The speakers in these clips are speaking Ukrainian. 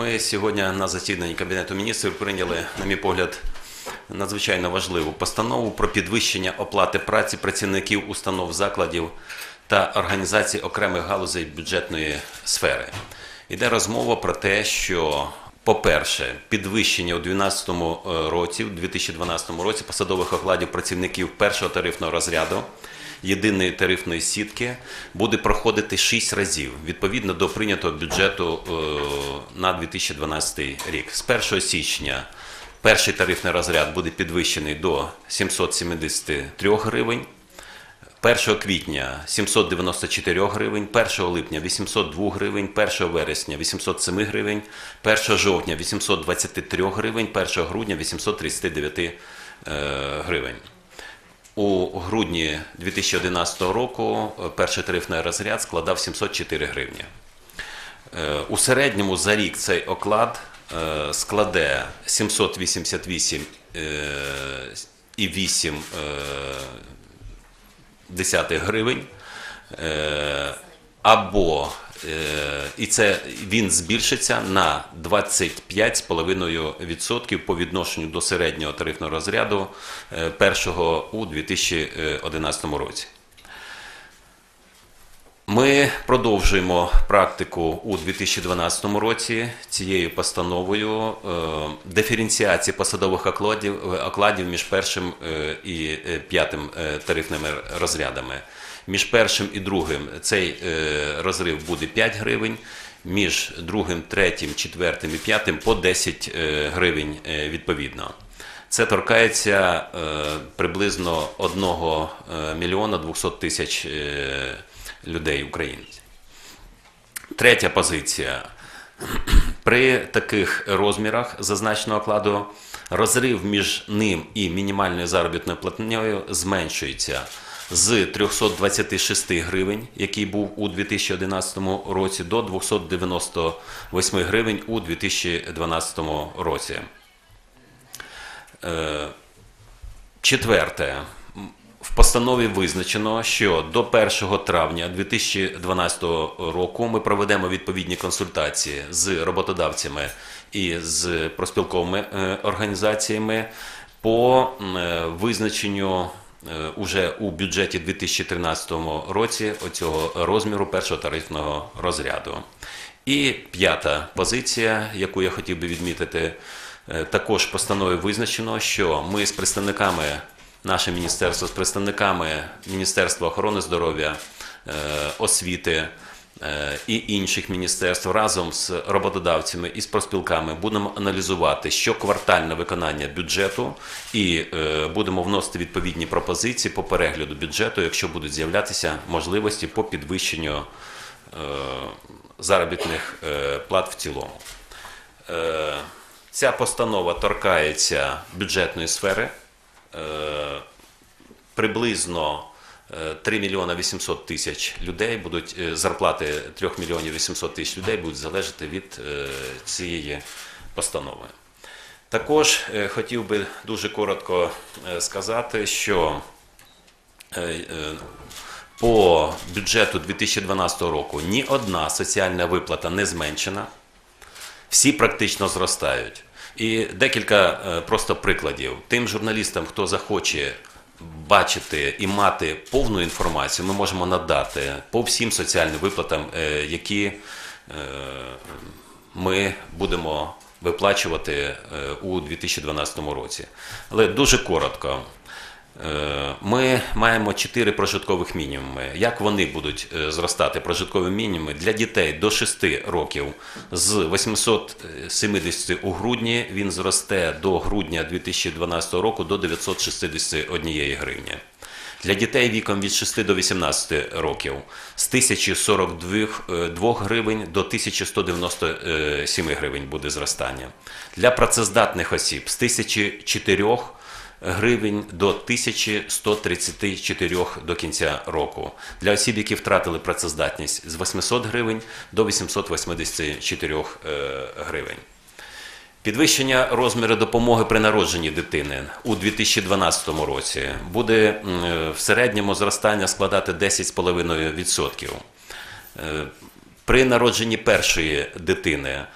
Ми сьогодні на засіданні Кабінету міністрів прийняли, на мій погляд, надзвичайно важливу постанову про підвищення оплати праці працівників установ закладів та організацій окремих галузей бюджетної сфери. Йде розмова про те, що, по-перше, підвищення у 2012 році, у 2012 році посадових окладів працівників першого тарифного розряду єдиної тарифної сітки буде проходити 6 разів відповідно до прийнятого бюджету е, на 2012 рік. З 1 січня перший тарифний розряд буде підвищений до 773 гривень. 1 квітня 794 гривень, 1 липня 802 гривень, 1 вересня 807 гривень, 1 жовтня 823 гривень, 1 грудня 839 е, гривень. У грудні 2011 року е, перший тарифний розряд складав 704 гривні. Е, У середньому за рік цей оклад е, складе 788 е, і 8 е, десятих гривень. Або і це він збільшиться на 25,5% по відношенню до середнього тарифного розряду е, першого у 2011 році. Ми продовжуємо практику у 2012 році цією постановою е, диференціації посадових окладів, між першим е, і е, п'ятим е, тарифними розрядами. Між першим і другим цей е, розрив буде 5 гривень, між другим, третім, четвертим і п'ятим по 10 е, гривень е, відповідно. Це торкається приблизно 1 е, мільйона 200 тисяч людей українців. Третя позиція. При таких розмірах зазначеного окладу розрив між ним і мінімальною заробітною платнею зменшується з 326 гривень, який був у 2011 році, до 298 гривень у 2012 році. Е, Четверте. В постанові визначено, що до 1 травня 2012 року ми проведемо відповідні консультації з роботодавцями і з проспілковими е, організаціями по е, визначенню уже у бюджеті 2013 році оцього розміру першого тарифного розряду. І п'ята позиція, яку я хотів би відмітити, е, також постанови визначено, що ми з представниками, наше міністерство з представниками Міністерства охорони здоров'я, е, освіти е, і інших міністерств разом з роботодавцями і з проспілками будемо аналізувати щоквартальне виконання бюджету і е, будемо вносити відповідні пропозиції по перегляду бюджету, якщо будуть з'являтися можливості по підвищенню е, заробітних е, плат в цілому. Ця постанова торкається бюджетної сфери. Приблизно 3 мільйона 800 тисяч людей будуть е, зарплати 3 мільйонів 800 тисяч людей будуть залежати від е, цієї постанови. Також е, хотів би дуже коротко сказати, що по бюджету 2012 року ні одна соціальна виплата не зменшена, всі практично зростають. І декілька просто прикладів. Тим журналістам, хто захоче бачити і мати повну інформацію, ми можемо надати по всім соціальним виплатам, е, які е, ми будемо виплачувати е, у 2012 році. Але дуже коротко. Е, Ми маємо 4 прожиткових мінімуми. Як вони будуть е, зростати прожиткові мінімуми для дітей до 6 років з 870 у грудні він зросте до грудня 2012 року до 961 гривні. Для дітей віком від 6 до 18 років з 1042 гривень до 1197 гривень буде зростання. Для працездатних осіб з 1004 гривень до 1134 до кінця року. Для осіб, які втратили працездатність з 800 гривень до 884 е, гривень. Підвищення розміру допомоги при народженні дитини у 2012 році буде в середньому зростання складати 10,5%. Е, При народженні першої дитини Е,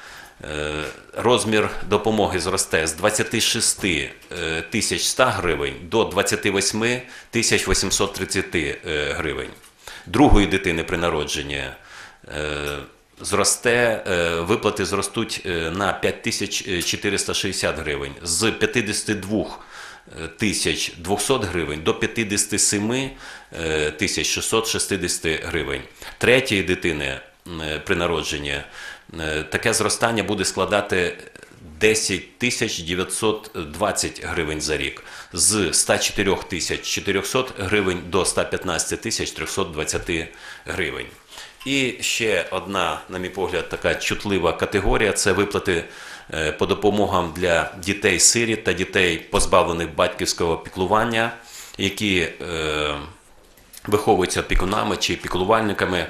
Розмір допомоги зросте з 26 е, тисяч 100 гривень до 28 тисяч 830 е, гривень. Другої дитини при народженні е, зросте, е, виплати зростуть е, на 5460 гривень з 52 тисяч 200 гривень до 57 е, тисяч 660 гривень. Третьої дитини е, при народженні е, таке зростання буде складати 10 тисяч 920 гривень за рік з 104 тисяч 400 гривень до 115 тисяч 320 гривень. І ще одна, на мій погляд, така чутлива категорія це виплати е, по допомогам для дітей сиріт та дітей, позбавлених батьківського піклування, які е, виховуються опікунами чи піклувальниками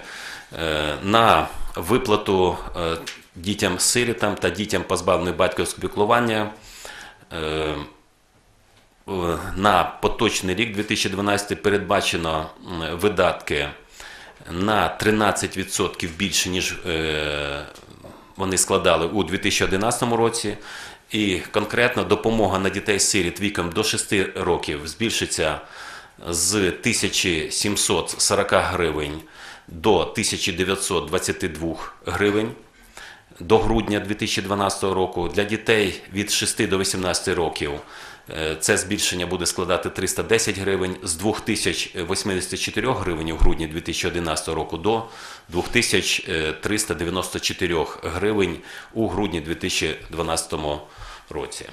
е, на виплату е, дітям-сирітам та дітям, позбавлених батьківського піклування. е, е, на поточний рік 2012 передбачено видатки на 13% більше, ніж вони складали у 2011 році. І конкретно допомога на дітей-сиріт віком до 6 років збільшиться з 1740 гривень до 1922 гривень до грудня 2012 року. Для дітей від 6 до 18 років е, це збільшення буде складати 310 гривень з 2084 гривень у грудні 2011 року до 2394 гривень у грудні 2012 році.